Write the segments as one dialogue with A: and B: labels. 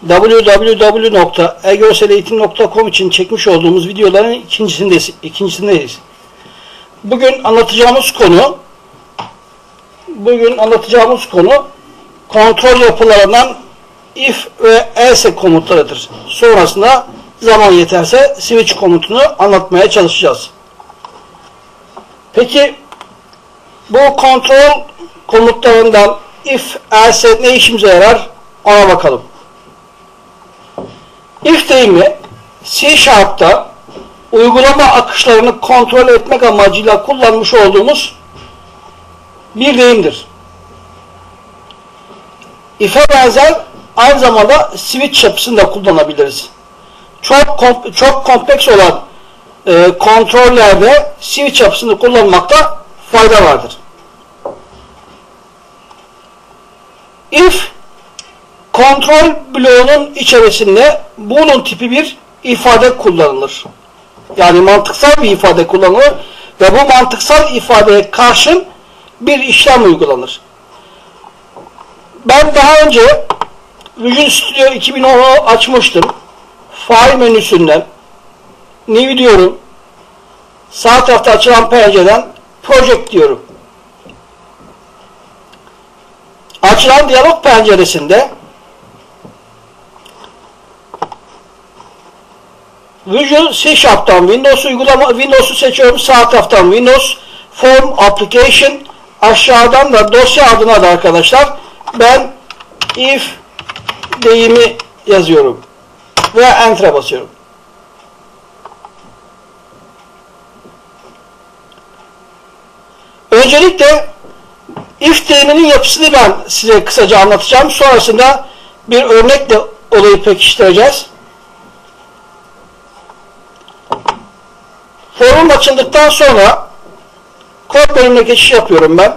A: www.egroseleğitim.com için çekmiş olduğumuz videoların ikincisindeyiz. ikincisindeyiz. Bugün anlatacağımız konu bugün anlatacağımız konu kontrol yapılarından if ve else komutlarıdır. Sonrasında zaman yeterse switch komutunu anlatmaya çalışacağız. Peki bu kontrol komutlarından if, else ne işimize yarar ona bakalım. If deyimi C Sharp'ta uygulama akışlarını kontrol etmek amacıyla kullanmış olduğumuz bir deyimdir. If'e benzer aynı zamanda switch yapısında kullanabiliriz. Çok kom çok kompleks olan e, kontrollerde switch yapısını kullanmakta fayda vardır. If kontrol bloğunun içerisinde bunun tipi bir ifade kullanılır. Yani mantıksal bir ifade kullanılır ve bu mantıksal ifadeye karşın bir işlem uygulanır. Ben daha önce Visual Studio 2010'u açmıştım. File menüsünden New diyorum. Sağ tarafta açılan pencereden Project diyorum. Açılan diyalog penceresinde Visual C Sharp'tan Windows uygulama Windows'u seçiyorum. Sağ taraftan Windows Form Application aşağıdan da dosya adına da arkadaşlar ben if deyimi yazıyorum ve enter'a basıyorum. Öncelikle if deyiminin yapısını ben size kısaca anlatacağım. Sonrasında bir örnekle olayı pekiştireceğiz. Forum açıldıktan sonra kod bölümüne geçiş yapıyorum ben.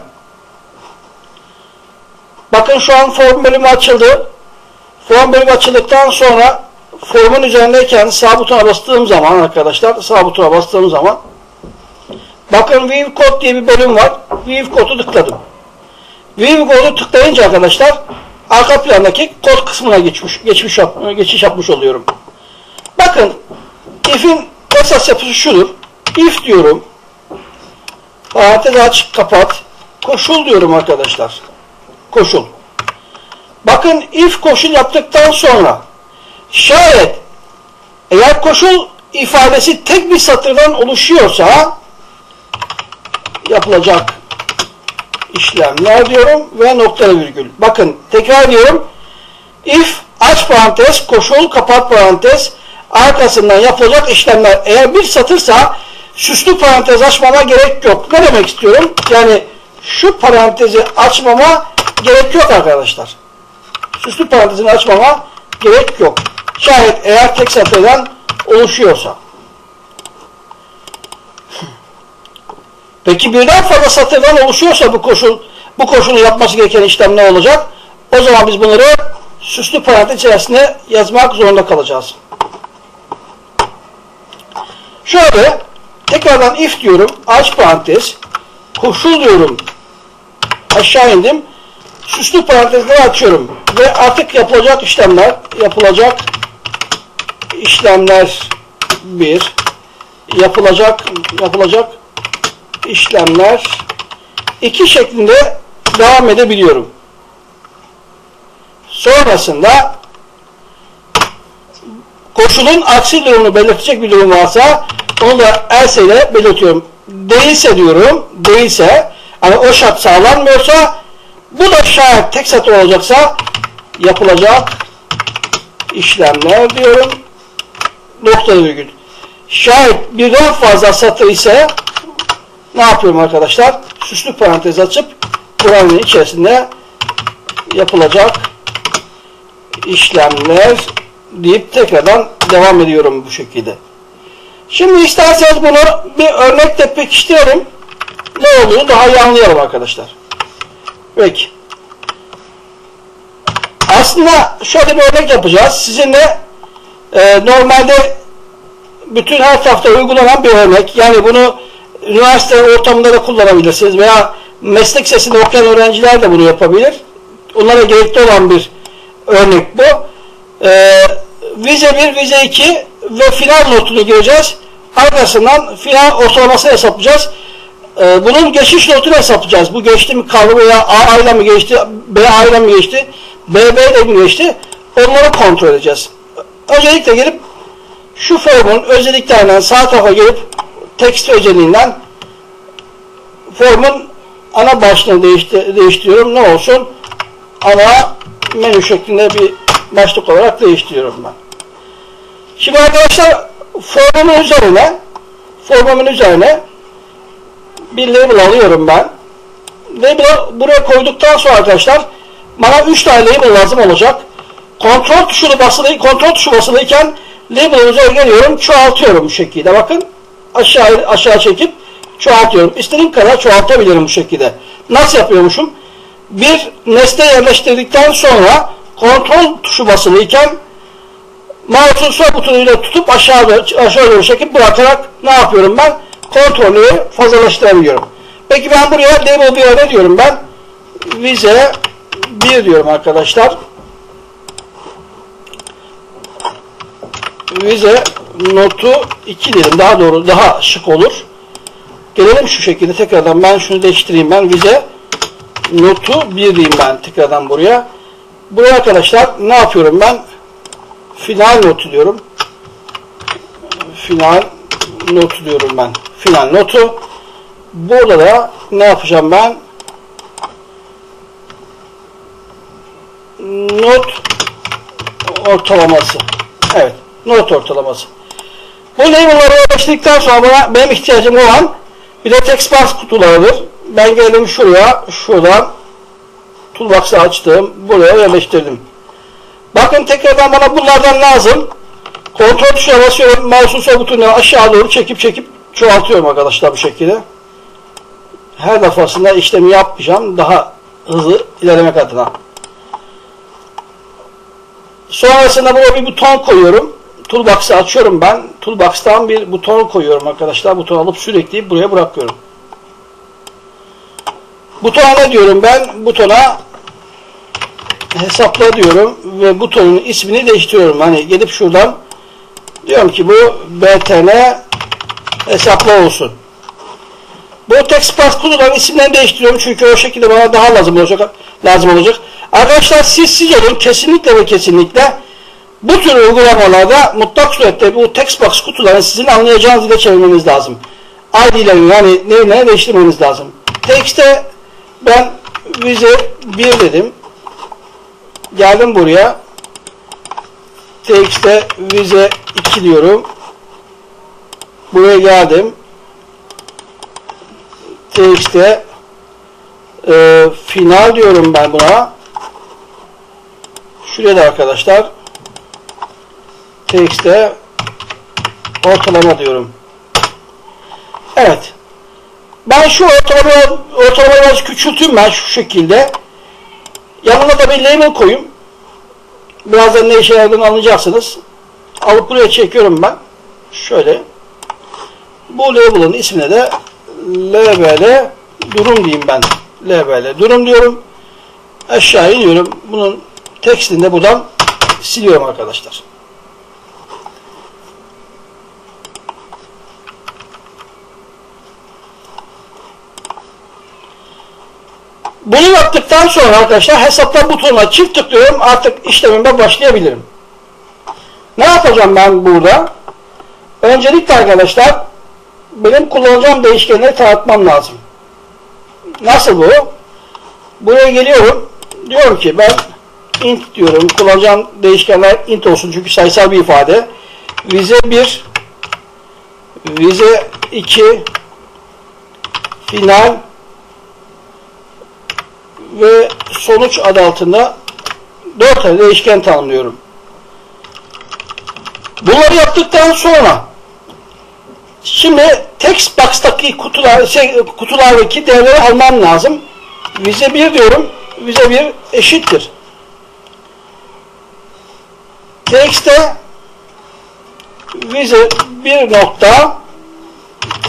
A: Bakın şu an form bölümü açıldı. Form bölümü açıldıktan sonra formun üzerindeyken sağ butona bastığım zaman arkadaşlar sağ butona bastığım zaman bakın View Code diye bir bölüm var. View Code'u tıkladım. View Code'u tıklayınca arkadaşlar arka plandaki kod kısmına geçmiş, geçmiş geçiş yapmış oluyorum. Bakın if'in esas yapısı şudur. If diyorum. Parantez aç, kapat. Koşul diyorum arkadaşlar. Koşul. Bakın if koşul yaptıktan sonra şayet eğer koşul ifadesi tek bir satırdan oluşuyorsa yapılacak işlemler diyorum ve noktalı virgül. Bakın tekrar diyorum. If aç parantez, koşul, kapat parantez arkasından yapılacak işlemler eğer bir satırsa süslü parantez açmama gerek yok. Ne demek istiyorum? Yani şu parantezi açmama gerek yok arkadaşlar. Süslü parantezini açmama gerek yok. Şayet eğer tek satırdan oluşuyorsa. Peki birden fazla satırdan oluşuyorsa bu koşul bu koşulu yapması gereken işlem ne olacak? O zaman biz bunları süslü parantez içerisinde yazmak zorunda kalacağız. Şöyle tekrardan if diyorum. Aç parantez. Koşul diyorum. Aşağı indim. Süslü parantezleri açıyorum. Ve artık yapılacak işlemler yapılacak işlemler bir yapılacak yapılacak işlemler iki şeklinde devam edebiliyorum. Sonrasında koşulun aksi durumunu belirtecek bir durum varsa onu da else ile belirtiyorum. Değilse diyorum, değilse hani o şart sağlanmıyorsa bu da şayet tek satır olacaksa yapılacak işlemler diyorum. Nokta virgül. Şayet birden fazla satır ise ne yapıyorum arkadaşlar? Süslü parantez açıp buranın içerisinde yapılacak işlemler deyip tekrardan devam ediyorum bu şekilde. Şimdi isterseniz bunu bir örnekle pekiştirelim. Ne olduğunu daha iyi anlayalım arkadaşlar. Peki. Aslında şöyle bir örnek yapacağız. Sizinle e, normalde bütün her tarafta uygulanan bir örnek. Yani bunu üniversite ortamında da kullanabilirsiniz veya meslek sesinde okuyan öğrenciler de bunu yapabilir. Onlara gerekli olan bir örnek bu. Ee, vize 1, vize 2 ve final notunu gireceğiz. Arkasından final ortalamasını hesaplayacağız. Ee, bunun geçiş notunu hesaplayacağız. Bu geçti mi kavramı ya A ile mi geçti, B A ile geçti, B B ile mi geçti? Onları kontrol edeceğiz. Öncelikle gelip şu formun özelliklerinden sağ tarafa gelip text özelliğinden formun ana başlığını değişti, değiştiriyorum. Ne olsun? Ana menü şeklinde bir başlık olarak değiştiriyorum ben. Şimdi arkadaşlar formumun üzerine formumun üzerine bir label alıyorum ben. Label'ı buraya koyduktan sonra arkadaşlar bana 3 tane label lazım olacak. Kontrol tuşunu basılı, kontrol tuşu basılıyken label'ın üzerine geliyorum, çoğaltıyorum bu şekilde. Bakın aşağı aşağı çekip çoğaltıyorum. İstediğim kadar çoğaltabilirim bu şekilde. Nasıl yapıyormuşum? Bir nesne yerleştirdikten sonra kontrol tuşu basılıyken mouse'un sol butonuyla tutup aşağı doğru, aşağı doğru çekip bırakarak ne yapıyorum ben? Kontrolü fazlalaştırabiliyorum. Peki ben buraya label 1'e ne diyorum ben? Vize 1 diyorum arkadaşlar. Vize notu 2 dedim. Daha doğru, daha şık olur. Gelelim şu şekilde tekrardan ben şunu değiştireyim ben vize notu 1 diyeyim ben tekrardan buraya. Buraya arkadaşlar ne yapıyorum ben? Final notu diyorum. Final notu diyorum ben. Final notu. Burada da ne yapacağım ben? Not ortalaması. Evet. Not ortalaması. Bu label'ları ulaştıktan sonra bana, benim ihtiyacım olan bir de text kutularıdır. Ben geldim şuraya, şuradan toolbox'ı açtım, buraya yerleştirdim. Bakın tekrardan bana bunlardan lazım. Kontrol tuşuna basıyorum, mouse'un sol butonuna aşağı doğru çekip çekip çoğaltıyorum arkadaşlar bu şekilde. Her defasında işlemi yapmayacağım, daha hızlı ilerlemek adına. Sonrasında buraya bir buton koyuyorum. Toolbox'ı açıyorum ben. Toolbox'tan bir buton koyuyorum arkadaşlar. Buton alıp sürekli buraya bırakıyorum. Butona ne diyorum ben? Butona hesapla diyorum ve butonun ismini değiştiriyorum. Hani gelip şuradan diyorum ki bu btn hesapla olsun. Bu text pass kutuların isimlerini değiştiriyorum çünkü o şekilde bana daha lazım olacak. Lazım olacak. Arkadaşlar siz siz olun kesinlikle ve kesinlikle bu tür uygulamalarda mutlak surette bu text box kutularını sizin anlayacağınız dile çevirmeniz lazım. ID'lerini yani neyine değiştirmeniz lazım. Text'e ben vize 1 dedim. Geldim buraya. Text'e vize 2 diyorum. Buraya geldim. Text'e e, final diyorum ben buna. Şuraya da arkadaşlar text'e ortalama diyorum. Evet. Ben şu ortalama ortalamayı biraz küçülteyim ben şu şekilde. Yanına da bir label koyayım. Birazdan ne işe yaradığını anlayacaksınız. Alıp buraya çekiyorum ben. Şöyle. Bu label'ın ismine de label durum diyeyim ben. Label durum diyorum. Aşağı iniyorum. Bunun tekstini de buradan siliyorum arkadaşlar. Bunu yaptıktan sonra arkadaşlar hesaplar butonuna çift tıklıyorum. Artık işlemime başlayabilirim. Ne yapacağım ben burada? Öncelikle arkadaşlar benim kullanacağım değişkenleri tanıtmam lazım. Nasıl bu? Buraya geliyorum. Diyorum ki ben int diyorum. Kullanacağım değişkenler int olsun çünkü sayısal bir ifade. Vize 1 vize 2 final ve sonuç adı altında 4 tane değişken tanımlıyorum. Bunları yaptıktan sonra şimdi text box'taki kutular, şey, kutulardaki değerleri almam lazım. Vize 1 diyorum. Vize 1 eşittir. Text'te vize 1 nokta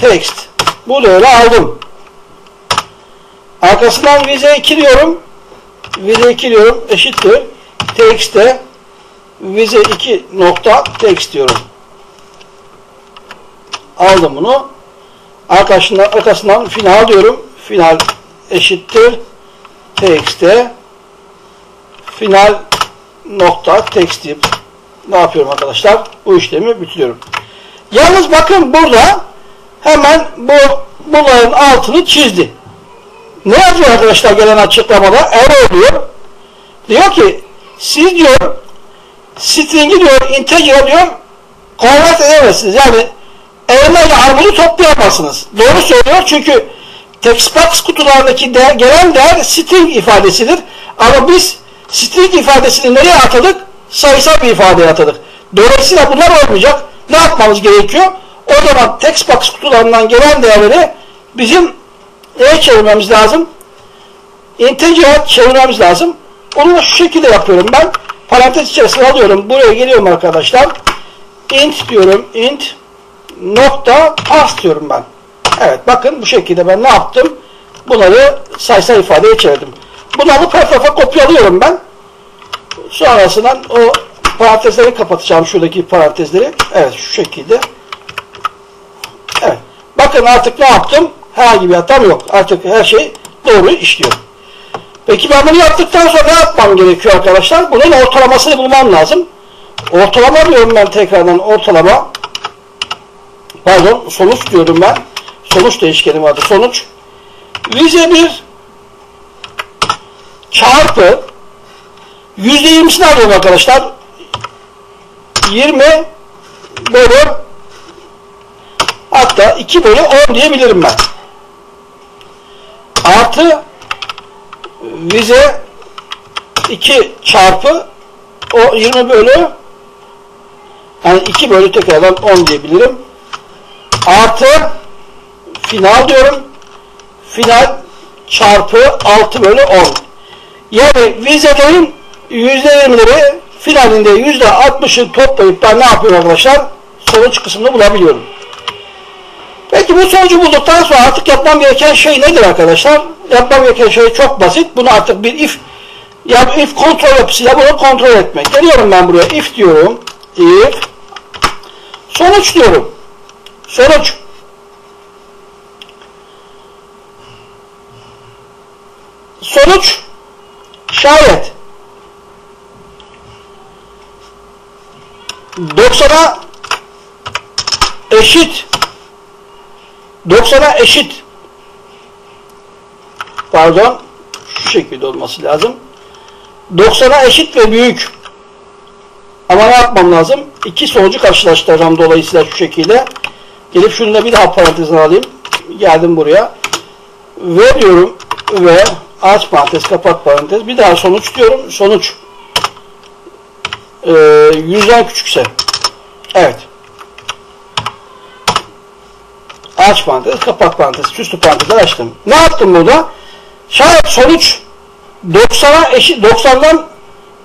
A: text. Bu değeri aldım. Arkasından vize 2 diyorum. Vize 2 diyorum. Eşittir. Text'te vize 2 nokta text diyorum. Aldım bunu. Arkasından, arkasından final diyorum. Final eşittir text'e final nokta text deyip ne yapıyorum arkadaşlar? Bu işlemi bitiriyorum. Yalnız bakın burada hemen bu bunların altını çizdi. Ne yazıyor arkadaşlar gelen açıklamada? Error diyor. Diyor ki siz diyor string'i diyor integer diyor convert edemezsiniz. Yani elma ile armudu toplayamazsınız. Doğru söylüyor çünkü textbox kutularındaki değer, gelen değer string ifadesidir. Ama biz string ifadesini nereye atadık? Sayısal bir ifadeye atadık. Dolayısıyla bunlar olmayacak. Ne yapmamız gerekiyor? O zaman textbox kutularından gelen değerleri bizim neye çevirmemiz lazım? Integer'e çevirmemiz lazım. Onu da şu şekilde yapıyorum ben. Parantez içerisine alıyorum. Buraya geliyorum arkadaşlar. int diyorum. int nokta parse diyorum ben. Evet bakın bu şekilde ben ne yaptım? Bunları sayısal ifadeye çevirdim. Her tarafa kopyalıyorum ben. Sonrasından o parantezleri kapatacağım. Şuradaki parantezleri. Evet şu şekilde. Evet. Bakın artık ne yaptım? Herhangi bir hatam yok. Artık her şey doğru işliyor. Peki ben bunu yaptıktan sonra ne yapmam gerekiyor arkadaşlar? Bunun ortalamasını bulmam lazım. Ortalama diyorum ben tekrardan ortalama. Pardon sonuç diyorum ben. Sonuç değişkenim vardı. Sonuç. Vize 1 çarpı yüzde yirmisini alıyorum arkadaşlar. 20 bölü hatta 2 bölü 10 diyebilirim ben. Artı vize 2 çarpı o 20 bölü yani 2 bölü tekrardan 10 diyebilirim. Artı final diyorum. Final çarpı 6 bölü 10. Yani vizelerin %20'leri finalinde %60'ı toplayıp ben ne yapıyorum arkadaşlar? Sonuç kısmını bulabiliyorum. Peki bu sonucu bulduktan sonra artık yapmam gereken şey nedir arkadaşlar? Yapmam gereken şey çok basit. Bunu artık bir if ya if kontrol yapısıyla bunu kontrol etmek. Geliyorum ben buraya if diyorum. If sonuç diyorum. Sonuç sonuç şayet 90'a eşit 90'a eşit. Pardon şu şekilde olması lazım. 90'a eşit ve büyük. Ama ne yapmam lazım? İki sonucu karşılaştıracağım dolayısıyla şu şekilde. Gelip şunu bir daha parantezine alayım. Geldim buraya. Ve diyorum. Ve aç parantez kapat parantez. Bir daha sonuç diyorum. Sonuç. E, yüzden küçükse. Evet aç parantez, kapat parantez, süslü parantezler açtım. Ne yaptım burada? Şayet sonuç 90'a eşit, 90'dan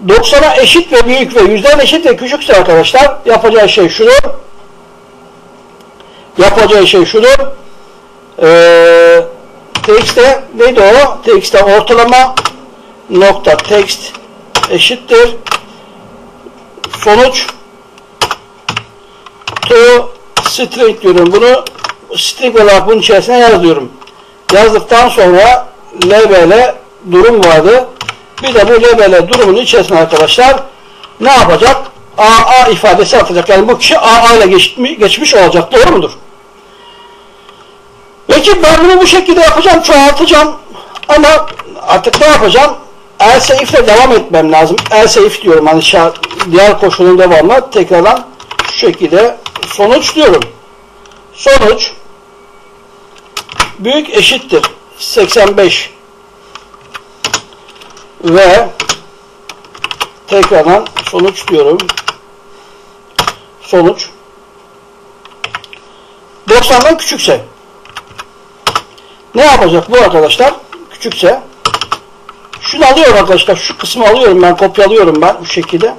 A: 90'a eşit ve büyük ve yüzden eşit ve küçükse arkadaşlar yapacağı şey şudur. Yapacağı şey şudur. Ee, text'te neydi o? Text'te ortalama nokta text eşittir. Sonuç to string diyorum. Bunu string olarak bunun içerisine yazıyorum. Yazdıktan sonra label'e durum vardı. Bir de bu label'e durumun içerisine arkadaşlar ne yapacak? AA ifadesi atacak. Yani bu kişi AA ile geçmiş, olacak. Doğru mudur? Peki ben bunu bu şekilde yapacağım, çoğaltacağım. Ama artık ne yapacağım? Else if ile devam etmem lazım. Else if diyorum. Hani diğer koşulun devamı tekrardan şu şekilde sonuç diyorum. Sonuç büyük eşittir 85 ve tekrardan sonuç diyorum. Sonuç 90'dan küçükse ne yapacak bu arkadaşlar? Küçükse şunu alıyorum arkadaşlar. Şu kısmı alıyorum ben. Kopyalıyorum ben bu şekilde.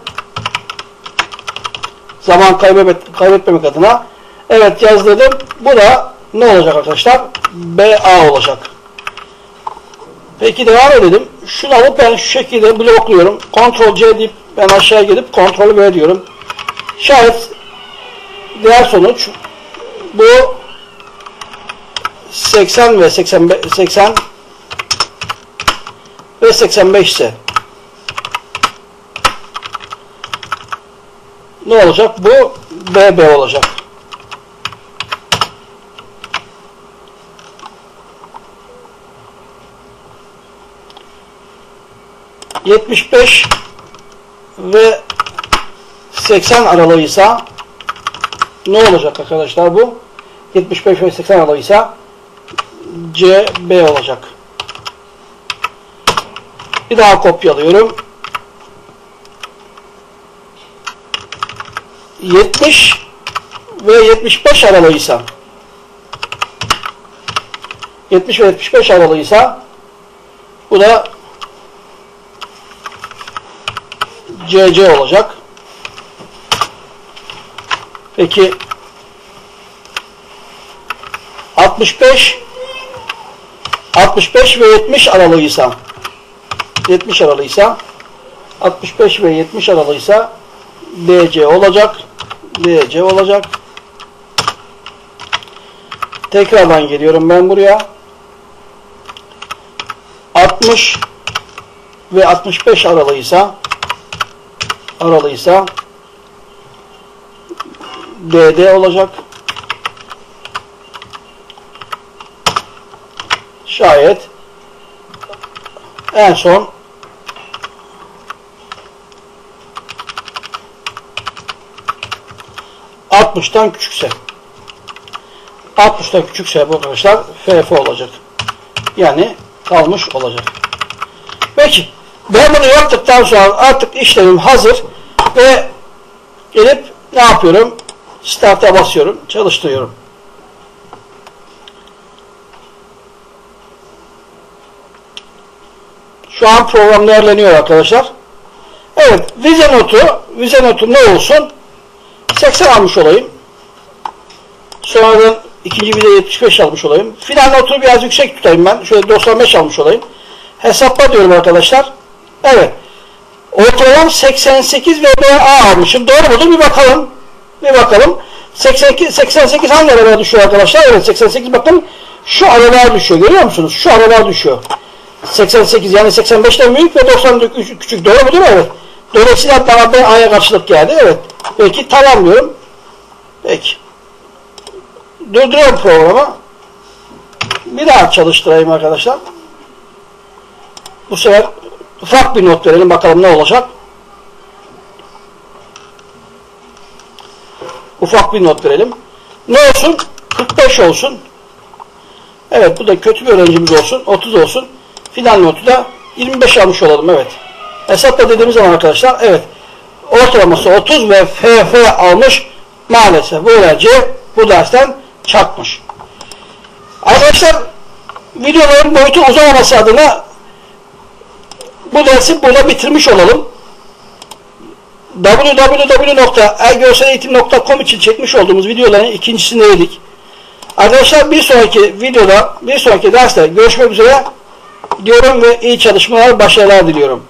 A: Zaman kaybetmek, kaybetmemek adına. Evet yazdım. Bu da ne olacak arkadaşlar? BA olacak. Peki devam edelim. şunu alıp ben şu şekilde blokluyorum. Ctrl C deyip ben aşağı gelip Ctrl V diyorum. Şayet diğer sonuç bu 80 ve 85 80 ve 85 ise ne olacak? Bu BB olacak. Yetmiş beş ve 80 aralığıysa ne olacak arkadaşlar bu? 75 ve 80 aralığıysa CB olacak. Bir daha kopyalıyorum. 70 ve 75 aralığıysa 70 ve 75 aralığıysa bu da CC olacak. Peki 65 65 ve 70 aralığıysa 70 aralığıysa 65 ve 70 aralığıysa DC olacak. DC olacak. Tekrardan geliyorum ben buraya. 60 ve 65 aralığıysa aralığıysa DD olacak. Şayet en son ...60'tan küçükse... ...60'tan küçükse bu arkadaşlar... ...FF olacak. Yani kalmış olacak. Peki... ...ben bunu yaptıktan sonra artık işlemim hazır... ...ve... ...gelip ne yapıyorum? Start'a basıyorum, çalıştırıyorum. Şu an program değerleniyor arkadaşlar. Evet, vize notu, vize notu ne olsun? 80 almış olayım. Sonradan ikinci vize 75 almış olayım. Final notu biraz yüksek tutayım ben. Şöyle 95 almış olayım. Hesapla diyorum arkadaşlar. Evet. Ortalamam 88 ve BA almışım. Doğru mudur? Bir bakalım. Bir bakalım. 82, 88 hangi aralar düşüyor arkadaşlar? Evet 88 bakın şu aralar düşüyor. Görüyor musunuz? Şu aralar düşüyor. 88 yani 85'ten büyük ve 90'dan küçük. Doğru mudur? Evet. Dolayısıyla bana A'ya karşılık geldi. Evet. Peki tamam diyorum. Peki. Durduruyorum programı. Bir daha çalıştırayım arkadaşlar. Bu sefer ufak bir not verelim. Bakalım ne olacak. Ufak bir not verelim. Ne olsun? 45 olsun. Evet bu da kötü bir öğrencimiz olsun. 30 olsun. Final notu da 25 almış olalım. Evet. Hesapla dediğimiz zaman arkadaşlar evet ortalaması 30 ve FF almış. Maalesef bu öğrenci bu dersten çakmış. Arkadaşlar videoların boyutu uzamaması adına bu dersi burada bitirmiş olalım www.ergörseleğitim.com için çekmiş olduğumuz videoların ikincisindeydik. Arkadaşlar bir sonraki videoda, bir sonraki derste görüşmek üzere diyorum ve iyi çalışmalar, başarılar diliyorum.